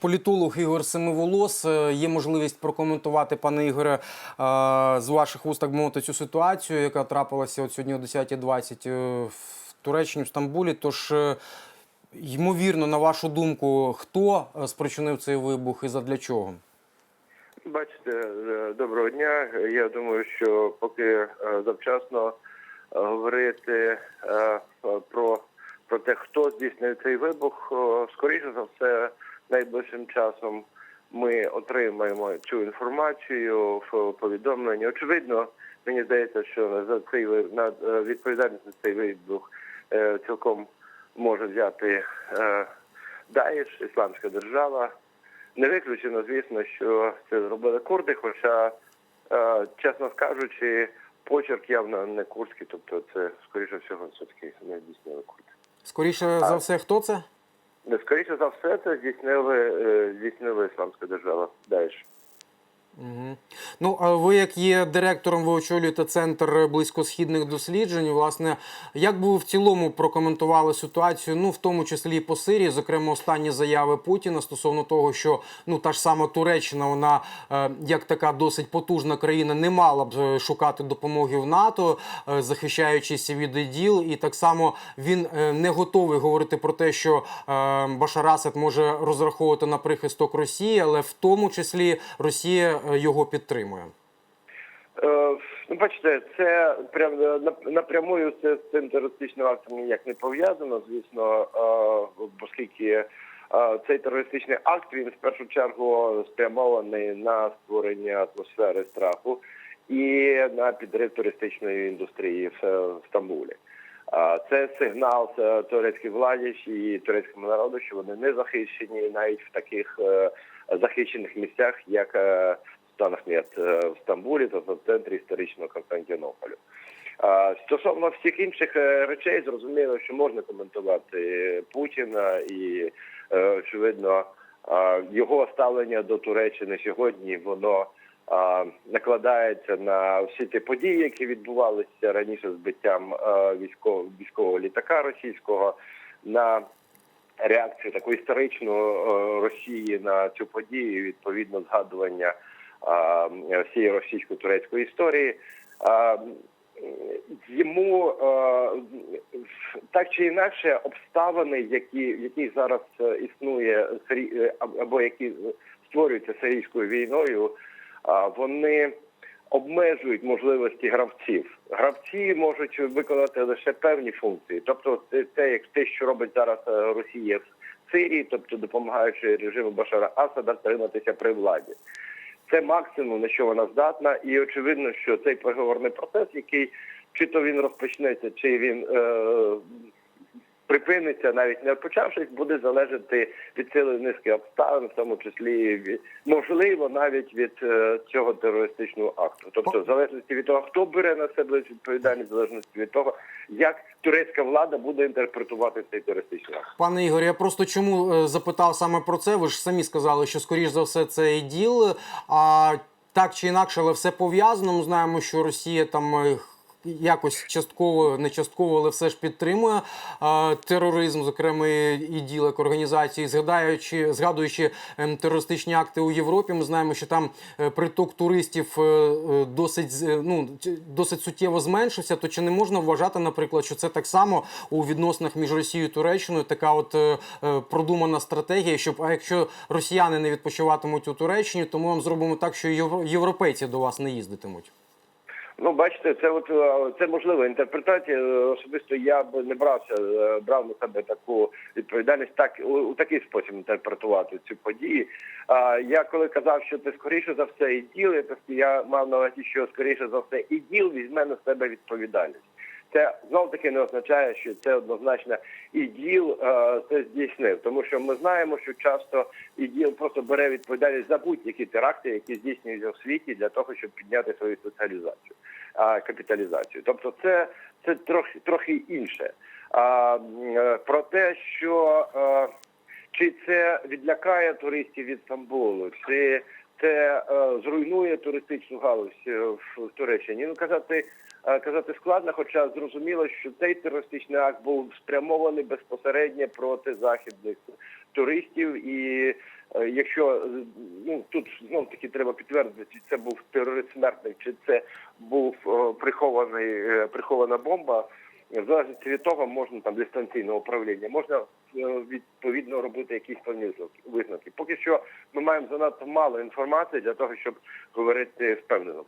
Політолог Ігор Семиволос. Е, Є можливість прокоментувати, пане Ігоре, е, з ваших уст, так мовити, цю ситуацію, яка трапилася от сьогодні о 10.20 е, в Туреччині, в Стамбулі. Тож, ймовірно, на вашу думку, хто спричинив цей вибух і задля чого? Бачите, доброго дня. Я думаю, що поки завчасно говорити про, про те, хто здійснив цей вибух, скоріше за все, найближчим часом ми отримаємо цю інформацію в повідомленні. Очевидно, мені здається, що за цей на е, відповідальність за цей вибух е, цілком може взяти е, Даїш, Ісламська держава. Не виключено, звісно, що це зробили курди, хоча, чесно скажучи, почерк явно не курдський, тобто це, скоріше всього, все-таки не здійснили курди. Скоріше за все, хто це? Не скоріше за все, це здійснили, е, здійснили Ісламська держава. Даїш. Угу. Ну, а ви, як є директором, ви очолюєте центр близькосхідних досліджень. Власне, як би ви в цілому прокоментували ситуацію, ну в тому числі і по Сирії, зокрема, останні заяви Путіна стосовно того, що ну та ж сама Туреччина, вона е, як така досить потужна країна, не мала б е, шукати допомоги в НАТО, е, захищаючись від іділ, і так само він не готовий говорити про те, що Башар Асад може розраховувати на прихисток Росії, але в тому числі Росія його підтримує. Е, ну, бачите, це прям е, напрямую це з цим терористичним актом ніяк не пов'язано, звісно, е, оскільки е, цей терористичний акт він в першу чергу спрямований на створення атмосфери страху і на підрив туристичної індустрії в, е, Стамбулі. Це сигнал е, турецькій владі і турецькому народу, що вони не захищені навіть в таких е, захищених місцях, як е, Станахмет е, в Стамбулі, тобто в центрі історичного Константинополю. Стосовно всіх інших е, речей, зрозуміло, що можна коментувати Путіна і, е, очевидно, його ставлення до Туреччини сьогодні воно накладається на всі ті події, які відбувалися раніше збиттям е, військового військового літака російського на реакцію таку історичну е, Росії на цю подію, відповідно згадування всієї російсько-турецької історії. Йому так чи інакше обставини, які яких зараз е, існує е, або які створюються сирійською війною, вони обмежують можливості гравців. Гравці можуть виконати лише певні функції, тобто те, те, як те, що робить зараз е, Росія в Сирії, тобто допомагаючи режиму Башара Асада триматися при владі. Це максимум на що вона здатна, і очевидно, що цей переговорний процес, який чи то він розпочнеться, чи він е, припиниться, навіть не почавшись, буде залежати від цілої низки обставин, в тому числі можливо навіть від е, цього терористичного акту. Тобто, в залежності від того, хто бере на себе відповідальність, в залежності від того, як турецька влада буде інтерпретувати цей терористичний акт. Пане Ігор, я просто чому е, запитав саме про це? Ви ж самі сказали, що скоріш за все це іділ. А так чи інакше, але все пов'язано. Ми знаємо, що Росія там. Якось частково, не частково, але все ж підтримує тероризм, зокрема і іділ як організації, згадаючи, згадуючи ем, терористичні акти у Європі. Ми знаємо, що там е, приток туристів е, е, досить ну досить суттєво зменшився. То чи не можна вважати, наприклад, що це так само у відносинах між Росією і Туреччиною така от продумана стратегія, щоб а якщо росіяни не відпочиватимуть у Туреччині, то ми вам зробимо так, що євро- європейці до вас не їздитимуть. Ну, бачите, це от е, це можлива інтерпретація. Е, Особисто я б не брався, е, брав на себе таку відповідальність, так у, у такий спосіб інтерпретувати цю подію. А я коли казав, що це скоріше за все і я, я мав на увазі, що скоріше за все і діл візьме на себе відповідальність. Це знов таки не означає, що це однозначно іділ е, це здійснив, тому що ми знаємо, що часто іділ просто бере відповідальність за будь-які теракти, які здійснюються в світі для того, щоб підняти свою соціалізацію, а, капіталізацію. Тобто, це, це трохи трохи інше. А, е, про те, що е, чи це відлякає туристів від Стамбулу, чи це е, зруйнує туристичну галузь е, в, Туреччині. Ну казати, е, казати складно, хоча зрозуміло, що цей терористичний акт був спрямований безпосередньо проти західних туристів. І якщо ну тут знов таки треба підтвердити, чи це був терорист смертник, чи це був прихований прихована бомба. В залежності від того можна там дистанційне управління, можна е, відповідно робити якісь певні висновки-. Поки що ми маємо занадто мало інформації для того, щоб говорити впевнено.